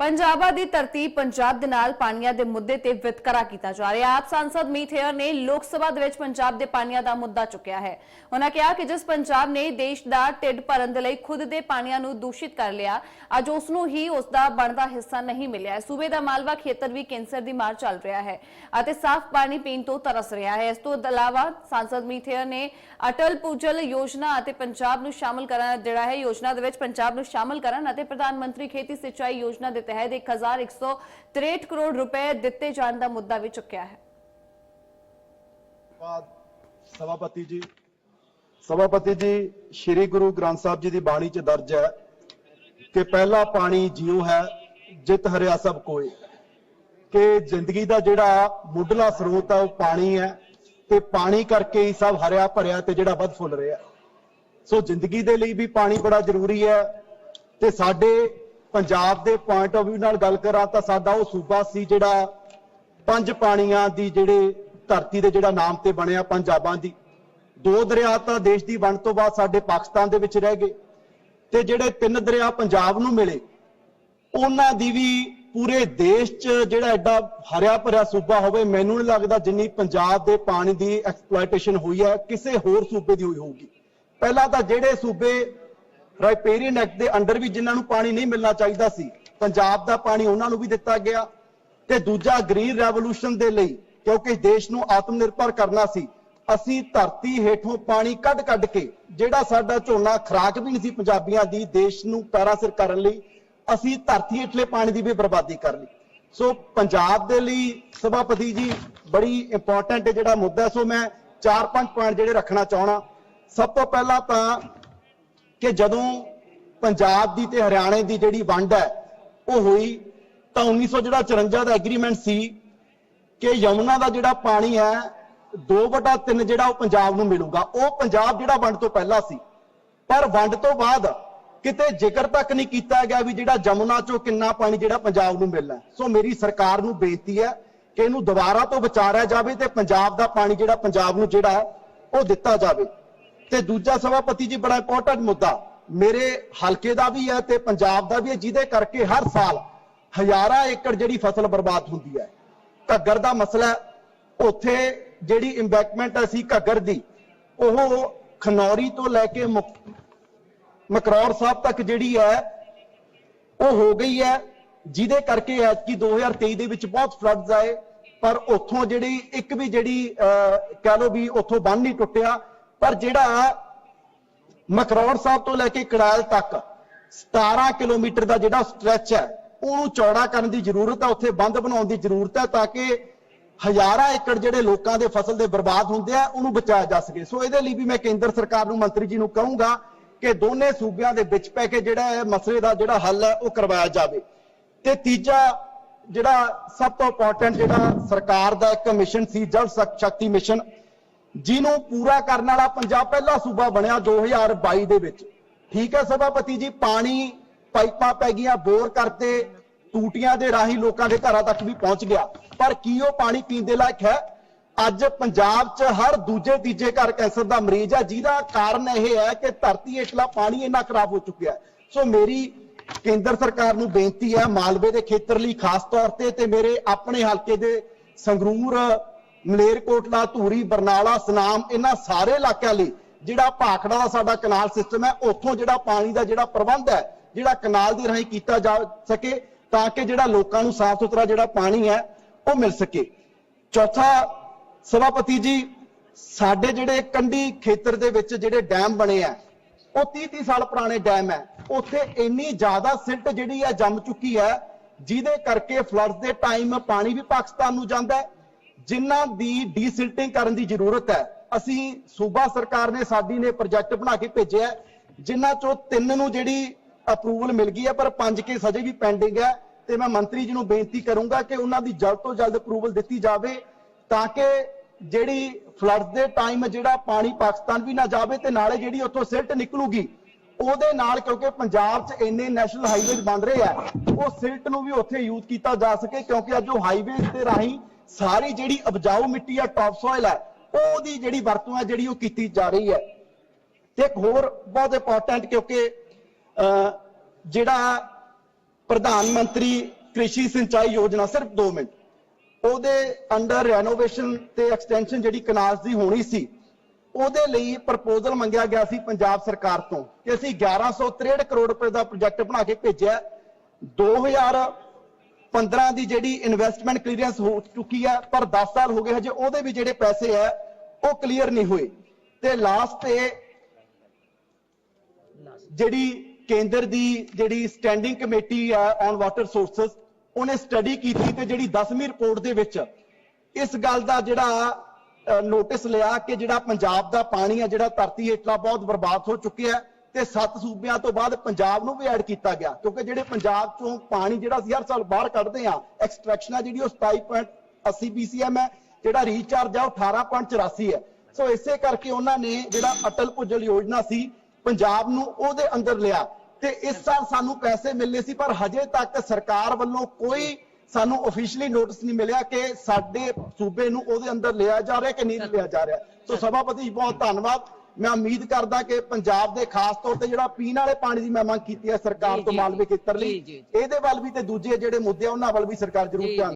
ਪੰਜਾਬਾ ਦੀ ਧਰਤੀ ਪੰਜਾਬ ਦੇ ਨਾਲ ਪਾਣੀਆਂ ਦੇ ਮੁੱਦੇ ਤੇ ਵਿਤਕਰਾ ਕੀਤਾ ਜਾ ਰਿਹਾ। ਹੈ ਆਪ ਸੰਸਦ ਮੀਤ ਨੇ ਲੋਕ ਸਭਾ ਦੇ ਵਿੱਚ ਪੰਜਾਬ ਦੇ ਪਾਣੀਆਂ ਦਾ ਮੁੱਦਾ ਚੁੱਕਿਆ ਹੈ। ਉਹਨਾਂ ਕਿਹਾ ਕਿ ਜਿਸ ਪੰਜਾਬ ਨੇ ਦੇਸ਼ ਦਾ ਢਿੱਡ ਭਰਨ ਦੇ ਲਈ ਖੁਦ ਦੇ ਪਾਣੀਆਂ ਨੂੰ ਦੂਸ਼ਿਤ ਕਰ ਲਿਆ, ਅੱਜ ਉਸ ਨੂੰ ਹੀ ਉਸ ਦਾ ਬਣਦਾ ਹਿੱਸਾ ਨਹੀਂ ਮਿਲਿਆ ਸੂਬੇ ਦਾ ਮਾਲਵਾ ਖੇਤਰ ਵੀ ਕੈਂਸਰ ਦੀ ਮਾਰ ਚੱਲ ਰਿਹਾ ਹੈ ਅਤੇ ਸਾਫ਼ ਪਾਣੀ ਪੀਣ ਤੋਂ ਤਰਸ ਰਿਹਾ ਹੈ। ਇਸ ਤੋਂ ਇਲਾਵਾ ਸੰਸਦ ਮੀਤ ਨੇ ਅਟਲ ਪੂਜਲ ਯੋਜਨਾ ਅਤੇ ਪੰਜਾਬ ਨੂੰ ਸ਼ਾਮਲ ਕਰਨ ਜਿਹੜਾ ਹੈ। ਯੋਜਨਾ ਦੇ ਵਿੱਚ ਪੰਜਾਬ ਨੂੰ ਸ਼ਾਮਲ ਕਰਨ ਅਤੇ ਪ੍ਰਧਾਨ ਮੰਤਰੀ ਖੇਤੀ ਸਿੰਚਾਈ ਯੋਜਨਾ ਦੇ ਤਹਿਤ 1163 ਕਰੋੜ ਰੁਪਏ ਦਿੱਤੇ ਜਾਣ ਦਾ ਮੁੱਦਾ ਵੀ ਚੁੱਕਿਆ ਹੈ। ਸਭਾਪਤੀ ਜੀ। ਸਭਾਪਤੀ ਜੀ, ਸ੍ਰੀ ਗੁਰੂ ਗ੍ਰੰਥ ਸਾਹਿਬ ਜੀ ਦੀ ਬਾਣੀ 'ਚ ਦਰਜ ਹੈ ਕਿ ਪਹਿਲਾ ਪਾਣੀ ਜਿਉ ਹੈ, ਜਿਤ ਹਰਿਆ ਸਭ ਕੋਏ। ਕਿ ਜ਼ਿੰਦਗੀ ਦਾ ਜਿਹੜਾ ਮੁੱਢਲਾ ਸਰੋਤ ਹੈ ਉਹ ਪਾਣੀ ਹੈ ਤੇ ਪਾਣੀ ਕਰਕੇ ਹੀ ਸਭ ਹਰਿਆ ਭਰਿਆ ਤੇ ਜਿਹੜਾ ਵੱਧ ਫੁੱਲ ਰਿਹਾ। ਸੋ ਜ਼ਿੰਦਗੀ ਦੇ ਲਈ ਵੀ ਪਾਣੀ ਬੜਾ ਜ਼ਰੂਰੀ ਹੈ ਤੇ ਸਾਡੇ ਪੰਜਾਬ ਦੇ ਪੁਆਇੰਟ ਆਫ View ਨਾਲ ਗੱਲ ਕਰਾਂ ਤਾਂ ਸਾਡਾ ਉਹ ਸੂਬਾ ਸੀ ਜਿਹੜਾ ਪੰਜ ਪਾਣੀਆਂ ਦੀ ਜਿਹੜੇ ਧਰਤੀ ਦੇ ਜਿਹੜਾ ਨਾਮ ਤੇ ਬਣਿਆ ਪੰਜਾਬਾਂ ਦੀ। ਦੋ ਦਰਿਆ ਤਾਂ ਦੇਸ਼ ਦੀ ਵੰਡ ਤੋਂ ਬਾਅਦ ਸਾਡੇ ਪਾਕਿਸਤਾਨ ਦੇ ਵਿੱਚ ਰਹਿ ਗਏ। ਤੇ ਜਿਹੜੇ ਤਿੰਨ ਦਰਿਆ ਪੰਜਾਬ ਨੂੰ ਮਿਲੇ, ਉਹਨਾਂ ਦੀ ਵੀ ਪੂਰੇ ਦੇਸ਼ 'ਚ ਜਿਹੜਾ ਐਡਾ ਹਰਿਆ ਭਰਿਆ ਸੂਬਾ ਹੋਵੇ, ਮੈਨੂੰ ਨਹੀਂ ਲੱਗਦਾ ਜਿੰਨੀ ਪੰਜਾਬ ਦੇ ਪਾਣੀ ਦੀ ਐਕਸਪਲੋਇਟੇਸ਼ਨ ਹੋਈ ਹੈ, ਕਿਸੇ ਹੋਰ ਸੂਬੇ ਦੀ ਹੋਈ ਹੋਊਗੀ। ਪਹਿਲਾਂ ਤਾਂ ਜਿਹੜੇ ਸੂਬੇ ਰਾਈਪੇਰੀਅਨ ਐਕਟ ਦੇ ਅੰਡਰ ਵੀ ਜਿਨ੍ਹਾਂ ਨੂੰ ਪਾਣੀ ਨਹੀਂ ਮਿਲਣਾ ਚਾਹੀਦਾ ਸੀ, ਪੰਜਾਬ ਦਾ ਪਾਣੀ ਉਹਨਾਂ ਨੂੰ ਵੀ ਦਿੱਤਾ ਗਿਆ ਤੇ ਦੂਜਾ ਗ੍ਰੀਨ ਰੈਵੋਲੂਸ਼ਨ ਦੇ ਲਈ, ਕਿਉਂਕਿ ਦੇਸ਼ ਨੂੰ ਆਤਮ ਨਿਰਭਰ ਕਰਨਾ ਸੀ, ਅਸੀਂ ਧਰਤੀ ਹੇਠੋਂ ਪਾਣੀ ਕੱਢ ਕੱਢ ਕੇ, ਜਿਹੜਾ ਸਾਡਾ ਝੋਨਾ ਖਰਾਕ ਵੀ ਨਹੀਂ ਸੀ ਪੰਜਾਬੀਆਂ ਦੀ, ਦੇਸ਼ ਨੂੰ ਪੈਰਾ ਸਿਰ ਕਰਨ ਲਈ, ਅਸੀਂ ਧਰਤੀ ਹੇਠਲੇ ਪਾਣੀ ਦੀ ਵੀ ਬਰਬਾਦੀ ਕਰ ਲਈ। ਸੋ ਪੰਜਾਬ ਦੇ ਲਈ ਸਭਾਪਤੀ ਜੀ, ਬੜੀ ਇੰਪੋਰਟੈਂਟ ਜਿਹੜਾ ਮੁੱਦਾ, ਸੋ ਮੈਂ ਚਾਰ ਪੰਜ ਪੁਆਇੰਟ ਜਿਹੜੇ ਰੱਖਣਾ ਚਾਹਣਾ ਸਭ ਤੋਂ ਪਹਿਲਾਂ ਤਾਂ ਕਿ ਜਦੋਂ ਪੰਜਾਬ ਦੀ ਤੇ ਹਰਿਆਣੇ ਦੀ ਜਿਹੜੀ ਵੰਡ ਹੈ, ਉਹ ਹੋਈ ਤਾਂ 1954 ਦਾ ਐਗਰੀਮੈਂਟ ਸੀ ਕਿ ਯਮੁਨਾ ਦਾ ਜਿਹੜਾ ਪਾਣੀ ਹੈ 2/3 ਜਿਹੜਾ ਉਹ ਪੰਜਾਬ ਨੂੰ ਮਿਲੂਗਾ। ਉਹ ਪੰਜਾਬ ਜਿਹੜਾ ਵੰਡ ਤੋਂ ਪਹਿਲਾਂ ਸੀ। ਪਰ ਵੰਡ ਤੋਂ ਬਾਅਦ ਕਿਤੇ ਜ਼ਿਕਰ ਤੱਕ ਨਹੀਂ ਕੀਤਾ ਗਿਆ ਵੀ ਜਿਹੜਾ ਜਮੁਨਾ ਚੋਂ ਕਿੰਨਾ ਪਾਣੀ ਜਿਹੜਾ ਪੰਜਾਬ ਨੂੰ ਮਿਲਣਾ। ਸੋ ਮੇਰੀ ਸਰਕਾਰ ਨੂੰ ਬੇਨਤੀ ਹੈ ਕਿ ਇਹਨੂੰ ਦੁਬਾਰਾ ਤੋਂ ਵਿਚਾਰਿਆ ਜਾਵੇ ਤੇ ਪੰਜਾਬ ਦਾ ਪਾਣੀ ਜਿਹੜਾ ਪੰਜਾਬ ਨੂੰ ਜਿਹੜਾ ਹੈ, ਉਹ ਦਿੱਤਾ ਜਾਵੇ। ਤੇ ਦੂਜਾ ਸਭਾਪਤੀ ਜੀ ਬੜਾ ਇੰਪੋਰਟੈਂਟ ਮੁੱਦਾ। ਮੇਰੇ ਹਲਕੇ ਦਾ ਵੀ ਹੈ ਤੇ ਪੰਜਾਬ ਦਾ ਵੀ ਹੈ ਜਿਹਦੇ ਕਰਕੇ ਹਰ ਸਾਲ ਹਜ਼ਾਰਾਂ ਏਕੜ ਜਿਹੜੀ ਫਸਲ ਬਰਬਾਦ ਹੁੰਦੀ ਹੈ। ਘੱਗਰ ਦਾ ਮਸਲਾ ਉੱਥੇ ਜਿਹੜੀ ਇੰਵੈਸਟਮੈਂਟ ਅਸੀਂ ਘੱਗਰ ਦੀ ਉਹ ਖਨੌਰੀ ਤੋਂ ਲੈ ਕੇ ਮੁਕ- ਮਕਰੌਰ ਸਾਹਿਬ ਤੱਕ ਜਿਹੜੀ ਹੈ ਉਹ ਹੋ ਗਈ ਹੈ ਜਿਹਦੇ ਕਰਕੇ ਐਤਕੀ 2023 ਦੇ ਵਿੱਚ ਬਹੁਤ ਫਲੱਡਸ ਆਏ ਪਰ ਉੱਥੋਂ ਜਿਹੜੀ ਇੱਕ ਵੀ ਜਿਹੜੀ ਅਹ, ਕਹਿ ਲਓ ਵੀ ਉੱਥੋਂ ਬੰਨ ਨਹੀਂ ਟੁੱਟਿਆ ਪਰ ਜਿਹੜਾ ਮਕਰੌੜ ਸਾਹਿਬ ਤੋਂ ਲੈ ਕੇ ਕੜਾਇਲ ਤੱਕ 17 ਕਿਲੋਮੀਟਰ ਦਾ ਜਿਹੜਾ ਸਟ੍ਰੈਚ ਹੈ, ਉਹਨੂੰ ਚੌੜਾ ਕਰਨ ਦੀ ਜ਼ਰੂਰਤ ਹੈ, ਉੱਥੇ ਬੰਦ ਬਣਾਉਣ ਦੀ ਜ਼ਰੂਰਤ ਹੈ ਤਾਂ ਕਿ ਹਜ਼ਾਰਾਂ ਏਕੜ ਜਿਹੜੇ ਲੋਕਾਂ ਦੇ ਫਸਲ ਦੇ ਬਰਬਾਦ ਹੁੰਦੇ ਆ, ਉਹਨੂੰ ਬਚਾਇਆ ਜਾ ਸਕੇ। ਸੋ ਇਹਦੇ ਲਈ ਵੀ ਮੈਂ ਕੇਂਦਰ ਸਰਕਾਰ ਨੂੰ, ਮੰਤਰੀ ਜੀ ਨੂੰ ਕਹੂੰਗਾ ਕਿ ਦੋਨੇ ਸੂਬਿਆਂ ਦੇ ਵਿੱਚ ਪੈ ਕੇ ਜਿਹੜਾ ਇਹ ਮਸਲੇ ਦਾ ਜਿਹੜਾ ਹੱਲ ਹੈ, ਉਹ ਕਰਵਾਇਆ ਜਾਵੇ। ਤੇ ਤੀਜਾ ਜਿਹੜਾ ਸਭ ਤੋਂ ਇੰਪੋਰਟੈਂਟ ਜਿਹੜਾ ਸਰਕਾਰ ਦਾ ਇੱਕ ਮਿਸ਼ਨ ਸੀ, ਜਲ ਸ਼ਕਤੀ ਮਿਸ਼ਨ ਜਿਹਨੂੰ ਪੂਰਾ ਕਰਨ ਵਾਲਾ ਪੰਜਾਬ ਪਹਿਲਾ ਸੂਬਾ ਬਣਿਆ 2022 ਦੇ ਵਿੱਚ। ਠੀਕ ਹੈ ਸਭਾਪਤੀ ਜੀ, ਪਾਣੀ, ਪਾਈਪਾਂ ਪੈ ਗਈਆਂ, ਬੋਰ ਕਰਤੇ, ਟੂਟੀਆਂ ਦੇ ਰਾਹੀਂ ਲੋਕਾਂ ਦੇ ਘਰਾਂ ਤੱਕ ਵੀ ਪਹੁੰਚ ਗਿਆ। ਪਰ ਕੀ ਉਹ ਪਾਣੀ ਪੀਣ ਦੇ ਲਾਇਕ ਹੈ? ਅੱਜ ਪੰਜਾਬ 'ਚ ਹਰ ਦੂਜੇ ਤੀਜੇ ਘਰ ਕੈਂਸਰ ਦਾ ਮਰੀਜ਼ ਹੈ, ਜਿਹਦਾ ਕਾਰਨ ਇਹ ਹੈ ਕਿ ਧਰਤੀ ਹੇਠਲਾ ਪਾਣੀ ਇੰਨਾ ਖਰਾਬ ਹੋ ਚੁੱਕਿਆ ਹੈ। ਸੋ ਮੇਰੀ ਕੇਂਦਰ ਸਰਕਾਰ ਨੂੰ ਬੇਨਤੀ ਹੈ, ਮਾਲਵੇ ਦੇ ਖੇਤਰ ਲਈ ਖਾਸ ਤੌਰ ਤੇ ਤੇ ਮੇਰੇ ਆਪਣੇ ਹਲਕੇ ਦੇ ਸੰਗਰੂਰ ਮਲੇਰਕੋਟਲਾ, ਧੂਰੀ, ਬਰਨਾਲਾ, ਸਨਾਮ, ਇਹਨਾਂ ਸਾਰੇ ਇਲਾਕਿਆਂ ਲਈ ਜਿਹੜਾ ਭਾਖੜਾ ਦਾ ਸਾਡਾ ਕਨਾਲ ਸਿਸਟਮ ਹੈ, ਉੱਥੋਂ ਜਿਹੜਾ ਪਾਣੀ ਦਾ ਜਿਹੜਾ ਪ੍ਰਬੰਧ ਹੈ, ਜਿਹੜਾ ਕਨਾਲ ਦੇ ਰਾਹੀਂ ਕੀਤਾ ਜਾ ਸਕੇ ਤਾਂ ਕਿ ਜਿਹੜਾ ਲੋਕਾਂ ਨੂੰ ਸਾਫ਼ ਸੁਥਰਾ ਜਿਹੜਾ ਪਾਣੀ ਹੈ, ਉਹ ਮਿਲ ਸਕੇ। ਚੌਥਾ ਸਭਾਪਤੀ ਜੀ, ਸਾਡੇ ਜਿਹੜੇ ਕੰਢੀ ਖੇਤਰ ਦੇ ਵਿੱਚ ਜਿਹੜੇ ਡੈਮ ਬਣੇ ਆ, ਉਹ 30 30 ਸਾਲ ਪੁਰਾਣੇ ਡੈਮ ਹੈ। ਉੱਥੇ ਇੰਨੀ ਜ਼ਿਆਦਾ ਸਿਲਟ ਜਿਹੜੀ ਹੈ ਜੰਮ ਚੁੱਕੀ ਹੈ, ਜਿਹਦੇ ਕਰਕੇ ਫਲੱਡਸ ਦੇ ਟਾਈਮ ਪਾਣੀ ਵੀ ਪਾਕਿਸਤਾਨ ਨੂੰ ਜਾਂਦਾ ਹੈ ਜਿਨ੍ਹਾਂ ਦੀ ਡੀਸਿਲਟਿੰਗ ਕਰਨ ਦੀ ਜ਼ਰੂਰਤ ਹੈ। ਅਸੀਂ ਸੂਬਾ ਸਰਕਾਰ ਨੇ ਸਾਡੀ ਨੇ ਪ੍ਰੋਜੈਕਟ ਬਣਾ ਕੇ ਭੇਜਿਆ ਹੈ, ਜਿਨ੍ਹਾਂ ਚੋਂ ਤਿੰਨ ਨੂੰ ਜਿਹੜੀ ਅਪਰੂਵਲ ਮਿਲ ਗਈ ਹੈ ਪਰ ਪੰਜ ਕੇਸ ਅਜੇ ਵੀ ਪੈਂਡਿੰਗ ਹੈ। ਤੇ ਮੈਂ ਮੰਤਰੀ ਜੀ ਨੂੰ ਬੇਨਤੀ ਕਰੂੰਗਾ ਕਿ ਉਹਨਾਂ ਦੀ ਜਲਦ ਤੋਂ ਜਲਦ ਅਪਰੂਵਲ ਦਿੱਤੀ ਜਾਵੇ ਤਾਂ ਕਿ ਜਿਹੜੀ ਫਲੱਡ ਦੇ ਟਾਈਮ ਜਿਹੜਾ ਪਾਣੀ ਪਾਕਿਸਤਾਨ ਵੀ ਨਾ ਜਾਵੇ ਤੇ ਨਾਲੇ ਜਿਹੜੀ ਉੱਥੋਂ ਸਿਲਟ ਨਿਕਲੂਗੀ ਉਹਦੇ ਨਾਲ ਕਿਉਂਕਿ ਪੰਜਾਬ 'ਚ ਇੰਨੇ ਨੈਸ਼ਨਲ ਹਾਈਵੇਜ਼ ਬਣ ਰਹੇ ਆ ਉਹ ਸਿਲਟ ਨੂੰ ਵੀ ਉੱਥੇ ਯੂਜ਼ ਕੀਤਾ ਜਾ ਸਕੇ ਕਿਉਂਕਿ ਅੱਜ ਉਹ ਹਾਈਵੇਜ਼ ਦੇ ਰਾਹੀਂ ਸਾਰੀ ਜਿਹੜੀ ਉਪਜਾਊ ਮਿੱਟੀ ਆ ਟੌਪ ਸੋਇਲ ਹੈ ਉਹਦੀ ਜਿਹੜੀ ਵਰਤੋਂ ਹੈ ਜਿਹੜੀ ਉਹ ਕੀਤੀ ਜਾ ਰਹੀ ਹੈ। ਤੇ ਇੱਕ ਹੋਰ ਬਹੁਤ ਇੰਪੋਰਟੈਂਟ ਕਿਉਂਕਿ ਜਿਹੜਾ ਪ੍ਰਧਾਨ ਮੰਤਰੀ ਕ੍ਰਿਸ਼ੀ ਸਿੰਚਾਈ ਯੋਜਨਾ, ਸਿਰਫ 2 ਮਿੰਟ, ਉਹਦੇ ਅੰਡਰ ਰੈਨੋਵੇਸ਼ਨ ਤੇ ਐਕਸਟੈਂਸ਼ਨ ਜਿਹੜੀ ਕਨਾਲ ਦੀ ਹੋਣੀ ਸੀ, ਉਹਦੇ ਲਈ ਪ੍ਰਪੋਜ਼ਲ ਮੰਗਿਆ ਗਿਆ ਸੀ ਪੰਜਾਬ ਸਰਕਾਰ ਤੋਂ ਕਿ ਅਸੀਂ 1163 ਕਰੋੜ ਰੁਪਏ ਦਾ ਪ੍ਰੋਜੈਕਟ ਬਣਾ ਕੇ ਭੇਜਿਆ। 2015 ਦੀ ਜਿਹੜੀ ਇਨਵੈਸਟਮੈਂਟ ਕਲੀਅਰੈਂਸ ਹੋ ਚੁੱਕੀ ਹੈ ਪਰ 10 ਸਾਲ ਹੋ ਗਏ ਹਜੇ, ਉਹਦੇ ਵੀ ਜਿਹੜੇ ਪੈਸੇ ਹੈ ਉਹ ਕਲੀਅਰ ਨਹੀਂ ਹੋਏ। ਤੇ ਲਾਸਟ ਤੇ ਜਿਹੜੀ ਕੇਂਦਰ ਦੀ ਜਿਹੜੀ ਸਟੈਂਡਿੰਗ ਕਮੇਟੀ ਹੈ ਔਨ ਵਾਟਰ ਸੋਰਸਸ ਉਹਨੇ ਸਟੱਡੀ ਕੀਤੀ ਤੇ ਜਿਹੜੀ 10ਵੀਂ ਰਿਪੋਰਟ ਦੇ ਵਿੱਚ ਇਸ ਗੱਲ ਦਾ ਜਿਹੜਾ ਨੋਟਿਸ ਲਿਆ ਕਿ ਜਿਹੜਾ ਪੰਜਾਬ ਦਾ ਪਾਣੀ ਹੈ ਜਿਹੜਾ ਧਰਤੀ ਹੇਠਲਾ ਬਹੁਤ ਬਰਬਾਦ ਹੋ ਚੁੱਕਿਆ। ਹੈ ਤੇ ਸੱਤ ਸੂਬਿਆਂ ਤੋਂ ਬਾਅਦ ਪੰਜਾਬ ਨੂੰ ਵੀ ਐਡ ਕੀਤਾ ਗਿਆ। ਕਿਉਂਕਿ ਜਿਹੜੇ ਪੰਜਾਬ ਚੋਂ ਪਾਣੀ ਜਿਹੜਾ ਅਸੀਂ ਹਰ ਸਾਲ ਬਾਹਰ ਕੱਢਦੇ ਆ ਐਕਸਟ੍ਰੈਕਸ਼ਨ ਹੈ ਜਿਹੜੀ ਉਹ 27.80 BCM ਹੈ ਜਿਹੜਾ ਰੀਚਾਰਜ ਹੈ ਉਹ 18.84 ਹੈ ਸੋ ਇਸੇ ਕਰਕੇ ਉਹਨਾਂ ਨੇ ਜਿਹੜਾ ਅਟਲ ਭੁਜਲ ਯੋਜਨਾ ਸੀ, ਪੰਜਾਬ ਨੂੰ ਉਹਦੇ ਅੰਦਰ ਲਿਆ। ਤੇ ਇਸ ਸਾਲ ਸਾਨੂੰ ਪੈਸੇ ਮਿਲਨੇ ਸੀ, ਪਰ ਹਜੇ ਤੱਕ ਸਰਕਾਰ ਵੱਲੋਂ ਕੋਈ ਸਾਨੂੰ ਅਫੀਸ਼ੀਅਲੀ ਨੋਟਿਸ ਨਹੀਂ ਮਿਲਿਆ ਕਿ ਸਾਡੇ ਸੂਬੇ ਨੂੰ ਉਹਦੇ ਅੰਦਰ ਲਿਆ ਜਾ ਰਿਹਾ ਕਿ ਨਹੀਂ ਲਿਆ ਜਾ ਰਿਹਾ। ਸੋ ਸਭਾਪਤੀ ਬਹੁਤ ਧੰਨਵਾਦ। ਮੈਂ ਉਮੀਦ ਕਰਦਾ ਕਿ ਪੰਜਾਬ ਦੇ ਖਾਸ ਤੌਰ ਤੇ ਜਿਹੜਾ ਪੀਣ ਵਾਲੇ ਪਾਣੀ ਦੀ ਮੈਂ ਮੰਗ ਕੀਤੀ ਹੈ ਸਰਕਾਰ ਤੋਂ ਮਾਲਵੇ ਖੇਤਰ ਲਈ। ਇਹਦੇ ਵੱਲ ਵੀ ਤੇ ਦੂਜੇ ਜਿਹੜੇ ਮੁੱਦੇ ਆ ਉਹਨਾਂ ਵੱਲ ਵੀ ਸਰਕਾਰ ਜ਼ਰੂਰ ਧਿਆਨ